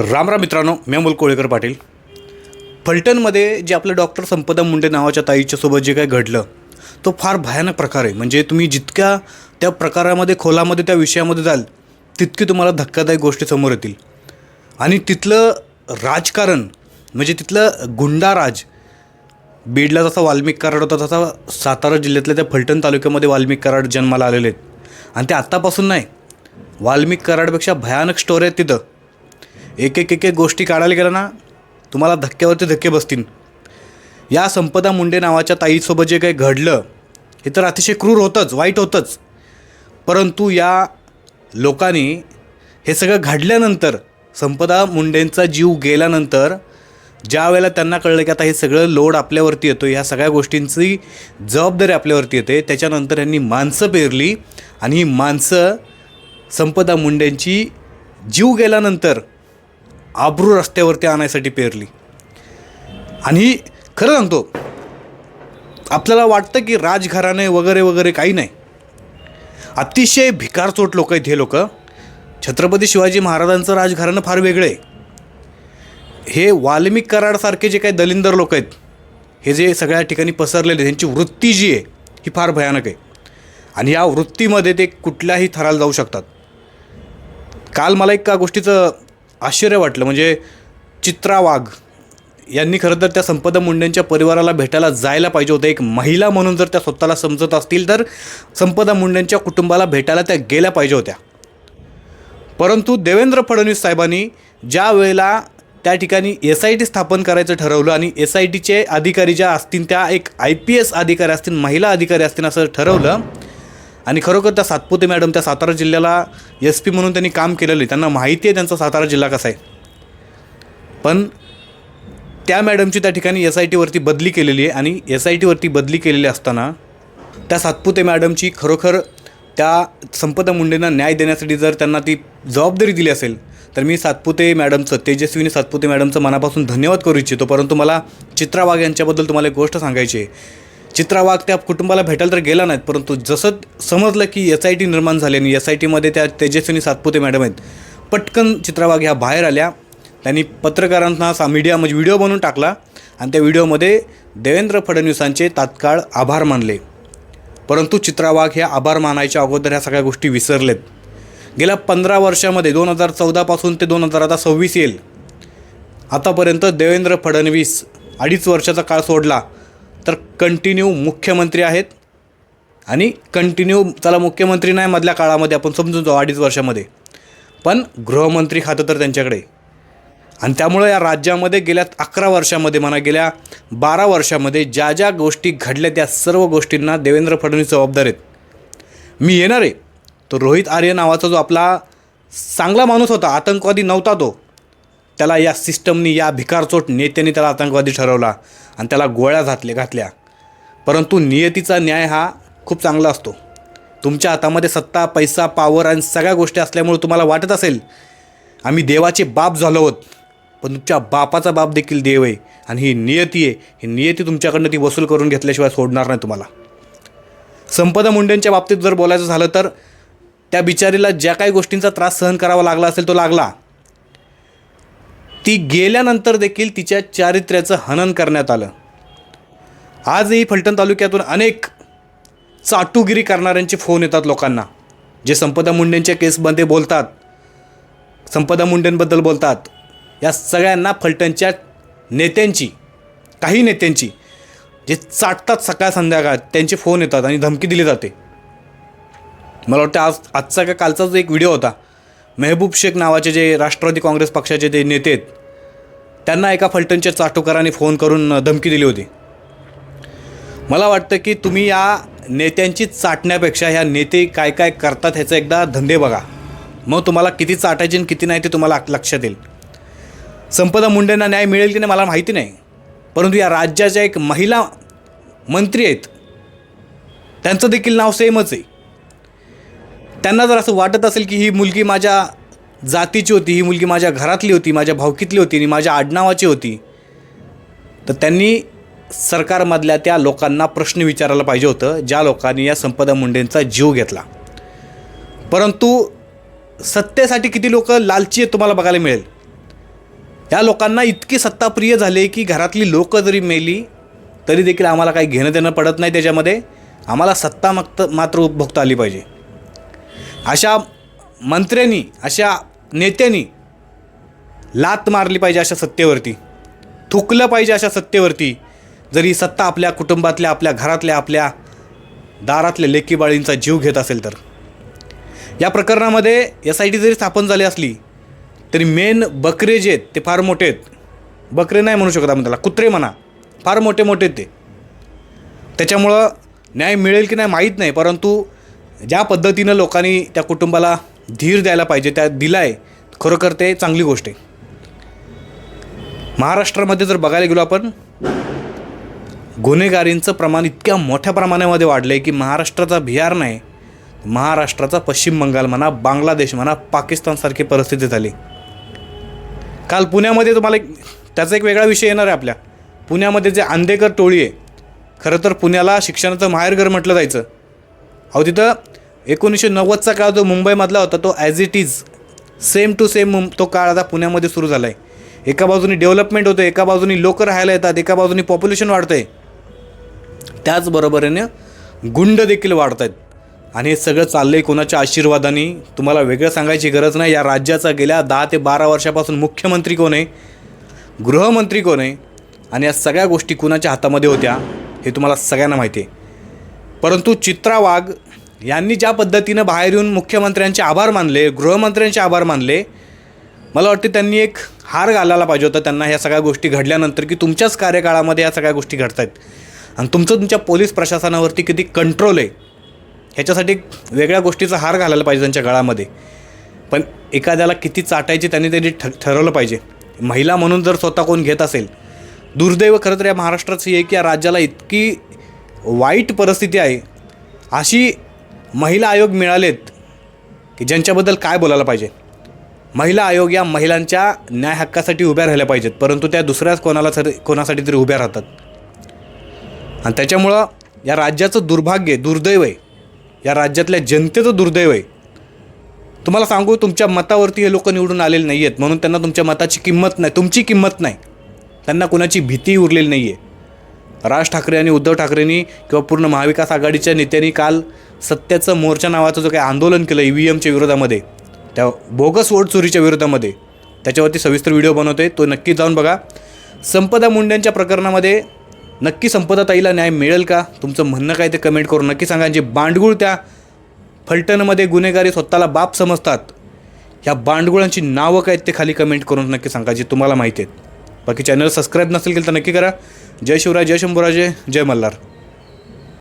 राम राम मित्रांनो मी अमोल कोळेकर पाटील. फलटणमध्ये जे आपलं डॉक्टर संपदा मुंडे नावाच्या ताईच्यासोबत जे काही घडलं तो फार भयानक प्रकार आहे. म्हणजे तुम्ही जितक्या त्या प्रकारामध्ये खोलामध्ये त्या विषयामध्ये जाल तितकी तुम्हाला धक्कादायक गोष्टी समोर येतील. आणि तिथलं राजकारण म्हणजे तिथलं गुंडाराज बीडला जसा वाल्मिक कराड होता तसा सातारा जिल्ह्यातल्या त्या फलटण तालुक्यामध्ये वाल्मिक कराड जन्माला आलेले आहेत. आणि ते आत्तापासून नाही वाल्मिक कराडपेक्षा भयानक स्टोरी आहेत तिथं. एक एक एक एक गोष्टी काढायला गेलं ना तुम्हाला धक्क्यावरती धक्के बसतील. या संपदा मुंडे नावाच्या ताईसोबत जे काही घडलं हे तर अतिशय क्रूर होतंच वाईट होतंच. परंतु या लोकांनी हे सगळं घडल्यानंतर संपदा मुंडेंचा जीव गेल्यानंतर ज्या वेळेला त्यांना कळलं की आता हे सगळं लोड आपल्यावरती येतो ह्या सगळ्या गोष्टींची जबाबदारी आपल्यावरती येते त्याच्यानंतर यांनी माणसं पेरली आणि ही माणसं संपदा मुंडेंची जीव गेल्यानंतर आब्रू रस्त्यावरती आणायसाठी पेरली. आणि खरं सांगतो आपल्याला वाटतं की राजघराणे वगैरे वगैरे काही नाही. अतिशय भिकारचोट लोक आहेत हे लोक. छत्रपती शिवाजी महाराजांचं राजघराणं फार वेगळं आहे. हे वाल्मिक कराडसारखे जे काही दलिंदर लोक आहेत हे जे सगळ्या ठिकाणी पसरलेले त्यांची वृत्ती जी आहे ही फार भयानक आहे. आणि या वृत्तीमध्ये ते कुठल्याही थराला जाऊ शकतात. काल मला एका गोष्टीचं आश्चर्य वाटलं. म्हणजे चित्रा वाघ यांनी खरं तर त्या संपदा मुंडेंच्या परिवाराला भेटायला जायला पाहिजे होतं. एक महिला म्हणून जर त्या स्वतःला समजत असतील तर संपदा मुंडेंच्या कुटुंबाला भेटायला त्या गेल्या पाहिजे होत्या. परंतु देवेंद्र फडणवीस साहेबांनी ज्या वेळेला त्या ठिकाणी एस आय टी स्थापन करायचं ठरवलं आणि एस आय टीचे अधिकारी ज्या असतील त्या एक आय पी एस अधिकारी असतील महिला अधिकारी असतील असं ठरवलं आणि खरोखर त्या सातपुते मॅडम त्या सातारा जिल्ह्याला एस पी म्हणून त्यांनी काम केलेलं आहे. त्यांना माहिती आहे त्यांचा सातारा जिल्हा कसा आहे. पण त्या मॅडमची त्या ठिकाणी एस आय टीवरती बदली केलेली आहे आणि एस आय टीवरती बदली केलेली असताना त्या सातपुते मॅडमची खरोखर त्या संपदा मुंडेंना न्याय देण्यासाठी जर त्यांना ती जबाबदारी दिली असेल तर मी सातपुते मॅडमचं तेजस्वीने सातपुते मॅडमचं मनापासून धन्यवाद करू इच्छितो. परंतु मला चित्रा वाघ यांच्याबद्दल तुम्हाला एक गोष्ट सांगायची आहे. चित्रा वाघ त्या कुटुंबाला भेटायला तर गेला नाहीत परंतु जसं समजलं की एस आय टी निर्माण झाली आणि एस आय टीमध्ये त्या तेजस्विनी सातपुते मॅडम आहेत पटकन चित्रा वाघ ह्या बाहेर आल्या. त्यांनी पत्रकारांना असा मीडिया म्हणजे व्हिडिओ बनवून टाकला आणि त्या व्हिडिओमध्ये देवेंद्र फडणवीसांचे तात्काळ आभार मानले. परंतु चित्रा वाघ ह्या आभार मानायच्या अगोदर ह्या सगळ्या गोष्टी विसरलेत. गेल्या पंधरा वर्षामध्ये दोन हजार चौदापासून ते दोन हजार आता सव्वीस येईल. आतापर्यंत देवेंद्र फडणवीस अडीच वर्षाचा काळ सोडला. तर कंटिन्यू मुख्यमंत्री आहेत. आणि कंटिन्यू त्याला मुख्यमंत्री नाही मधल्या काळामध्ये आपण समजून जाऊ अडीच वर्षामध्ये. पण गृहमंत्री खातं तर त्यांच्याकडे. आणि त्यामुळं या राज्यामध्ये गेल्या अकरा वर्षामध्ये म्हणा गेल्या बारा वर्षामध्ये ज्या ज्या गोष्टी घडल्या त्या सर्व गोष्टींना देवेंद्र फडणवीस जबाबदार आहेत. मी येणार आहे. तो रोहित आर्य नावाचा जो आपला चांगला माणूस होता आतंकवादी नव्हता तो. त्याला या सिस्टमनी या भिकारचोट नेत्याने त्याला आतंकवादी ठरवला आणि त्याला गोळ्या घातल्या घातल्या. परंतु नियतीचा न्याय हा खूप चांगला असतो. तुमच्या हातामध्ये सत्ता पैसा पावर आणि सगळ्या गोष्टी असल्यामुळे तुम्हाला वाटत असेल आम्ही देवाचे बाप झालो आहोत. पण तुमच्या बापाचा बाप देखील देव आहे आणि ही नियती आहे. ही नियती तुमच्याकडनं ती वसूल करून घेतल्याशिवाय सोडणार नाही तुम्हाला. संपदा मुंडेंच्या बाबतीत जर बोलायचं झालं तर त्या बिचारीला ज्या काही गोष्टींचा त्रास सहन करावा लागला असेल तो लागला. ती गेल्यानंतर देखील तिच्या चारित्र्याचं हनन करण्यात आलं. आजही फलटण तालुक्यातून अनेक चाटुगिरी करणाऱ्यांचे फोन येतात लोकांना. जे संपदा मुंडेंच्या केसमध्ये बोलतात संपदा मुंडेंबद्दल बोलतात. या सगळ्यांना फलटणच्या नेत्यांची काही नेत्यांची जे चाटतात सकाळ संध्याकाळ त्यांचे फोन येतात आणि धमकी दिली जाते. मला वाटतं आज आजचा का कालचा जो एक व्हिडिओ होता मेहबूब शेख नावाचे जे राष्ट्रवादी काँग्रेस पक्षाचे जे नेते आहेत त्यांना एका फलटणच्या चाटोकाराने फोन करून धमकी दिली होती. मला वाटतं की तुम्ही या नेत्यांची चाटण्यापेक्षा ह्या नेते काय काय करतात ह्याचं एकदा धंदे बघा. मग तुम्हाला किती चाटायचे आणि किती नाही ते तुम्हाला लक्षात येईल. संपदा मुंडेंना न्याय मिळेल की नाही मला माहिती नाही. परंतु या राज्याच्या एक महिला मंत्री आहेत. त्यांचं देखील नाव सेमच आहे. त्यांना जर असं वाटत असेल की ही मुलगी माझ्या जातीची होती ही मुलगी माझ्या घरातली होती माझ्या भावकीतली होती आणि माझ्या आडनावाची होती तर त्यांनी सरकारमधल्या त्या लोकांना प्रश्न विचारायला पाहिजे होतं ज्या लोकांनी या संपदा मुंडेंचा जीव घेतला. परंतु सत्तेसाठी किती लोक लालची आहेत तुम्हाला बघायला मिळेल. या लोकांना इतकी सत्ताप्रिय झाले की घरातली लोकं जरी मेली तरी देखील आम्हाला काही घेणं देणं पडत नाही त्याच्यामध्ये. आम्हाला सत्ता मक्त मात्र उपभोगता आली पाहिजे. अशा मंत्र्यांनी अशा नेत्यांनी लात मारली पाहिजे अशा सत्तेवरती. थुकलं पाहिजे अशा सत्तेवरती. जरी सत्ता आपल्या कुटुंबातल्या आपल्या घरातल्या आपल्या दारातल्या लेकीबाळींचा जीव घेत असेल तर. या प्रकरणामध्ये एस आय टी जरी स्थापन झाली असली तरी मेन बकरे जे आहेत ते फार मोठे आहेत. बकरे नाही म्हणू शकत आपण त्याला कुत्रे म्हणा. फार मोठे मोठे आहेत ते. त्याच्यामुळं न्याय मिळेल की नाही माहीत नाही परंतु ज्या पद्धतीनं लोकांनी त्या कुटुंबाला धीर द्यायला पाहिजे त्या दिलाय खरोखर ते चांगली गोष्ट आहे. महाराष्ट्रामध्ये जर बघायला गेलो आपण गुन्हेगारींचं प्रमाण इतक्या मोठ्या प्रमाणामध्ये वाढलं आहे की महाराष्ट्राचा बिहार नाही महाराष्ट्राचा पश्चिम बंगाल म्हणा बांगलादेश म्हणा पाकिस्तानसारखी परिस्थिती झाली. काल पुण्यामध्ये तुम्हाला एक त्याचा एक वेगळा विषय येणार आहे आपल्या. पुण्यामध्ये जे आंदेकर टोळी आहे खरं तर पुण्याला शिक्षणाचं माहेरघर म्हटलं जायचं. अहो तिथं एकोणीसशे नव्वदचा काळ जो मुंबईमधला होता तो as it is same to same मुं तो काळ आता पुण्यामध्ये सुरू झाला आहे एका बाजूनी डेव्हलपमेंट होतं एका बाजूनी लोक राहायला येतात एका बाजूनी पॉप्युलेशन वाढतं आहे त्याचबरोबरीने गुंड देखील वाढत आहेत आणि हे सगळं चाललं आहे कोणाच्या आशीर्वादाने? तुम्हाला वेगळं सांगायची गरज नाही. या राज्याचा गेल्या दहा ते बारा वर्षापासून मुख्यमंत्री कोण आहे? गृहमंत्री कोण आहे? आणि या सगळ्या गोष्टी कुणाच्या हातामध्ये होत्या हे तुम्हाला सगळ्यांना माहिती आहे. परंतु चित्रा वाघ यांनी ज्या पद्धतीनं बाहेर येऊन मुख्यमंत्र्यांचे आभार मानले गृहमंत्र्यांचे आभार मानले मला वाटते त्यांनी एक हार घालायला पाहिजे होता त्यांना ह्या सगळ्या गोष्टी घडल्यानंतर की तुमच्याच कार्यकाळामध्ये या सगळ्या गोष्टी घडत आहेत आणि तुमचं तुमच्या पोलीस प्रशासनावरती किती कंट्रोल आहे ह्याच्यासाठी वेगळ्या गोष्टीचा हार घालायला पाहिजे त्यांच्या गळामध्ये. पण एखाद्याला किती चाटायची त्यांनी त्यांनी ठ ठरवलं पाहिजे. महिला म्हणून जर स्वतः कोण घेत असेल दुर्दैव खरं तर या महाराष्ट्राचं हे की या राज्याला इतकी वाईट परिस्थिती आहे अशी महिला आयोग मिळालेत की ज्यांच्याबद्दल काय बोलायला पाहिजे? महिला आयोग या महिलांच्या न्याय हक्कासाठी उभ्या राहिल्या पाहिजेत परंतु त्या दुसऱ्याच कोणाला तरी कोणासाठी तरी उभ्या राहतात. आणि त्याच्यामुळं या राज्याचं दुर्भाग्य दुर्दैव आहे. या राज्यातल्या जनतेचं दुर्दैव आहे. तुम्हाला सांगू तुमच्या मतावरती हे लोक निवडून आलेले नाही आहेत म्हणून त्यांना तुमच्या मताची किंमत नाही तुमची किंमत नाही. त्यांना कुणाची भीती उरलेली नाही आहे राज ठाकरे आणि उद्धव ठाकरेंनी किंवा पूर्ण महाविकास आघाडीच्या नेत्यांनी काल सत्याचं मोर्चा नावाचं जो काही आंदोलन केलं ई व्ही एमच्या विरोधामध्ये त्या बोगस वोट चोरीच्या विरोधामध्ये त्याच्यावरती सविस्तर व्हिडिओ बनवतोय. तो नक्की जाऊन बघा. संपदा मुंड्यांच्या प्रकरणामध्ये नक्की संपदा ताईला न्याय मिळेल का? तुमचं म्हणणं काय ते कमेंट करून नक्की सांगा. जे बांडगुळ त्या फलटणमध्ये गुन्हेगारी स्वतःला बाप समजतात ह्या बांडगुळांची नावं काय आहेत ते खाली कमेंट करून नक्की सांगा जे तुम्हाला माहिती आहेत. बाकी चॅनल सबस्क्राईब नसेल केलं तर नक्की करा. जय शिवराय जय शंभूराजे जय मल्हार.